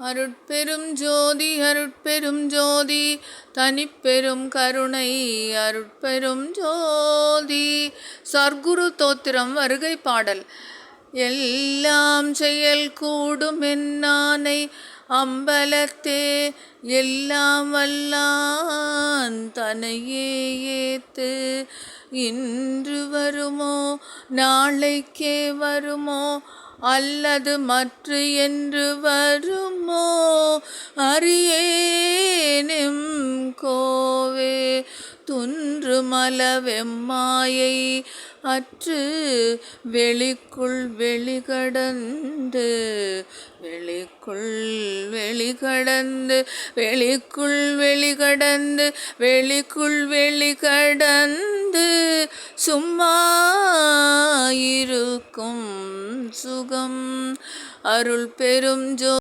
அருட்பெரும் ஜோதி அருட்பெரும் ஜோதி தனிப்பெரும் கருணை அருட்பெரும் ஜோதி. சர்க்குரு தோத்திரம் வருகை பாடல். எல்லாம் செயல் கூடும் என்னானை அம்பலத்தே எல்லாம் வல்லான் தனையே ஏத்து. இன்று வருமோ நாளைக்கே வருமோ அல்லது மற்ற என்று வருமோ? அறியேனும் கோவே துன்று மலவெம்மாயை அற்று வெளிக்குள் வெளிகடந்து வெளிக்குள் வெளிகடந்து வெளிக்குள் வெளிகடந்து வெளிக்குள் வெளிகடந்து சும்மா சுகம் அருள் பெரும் ஜோ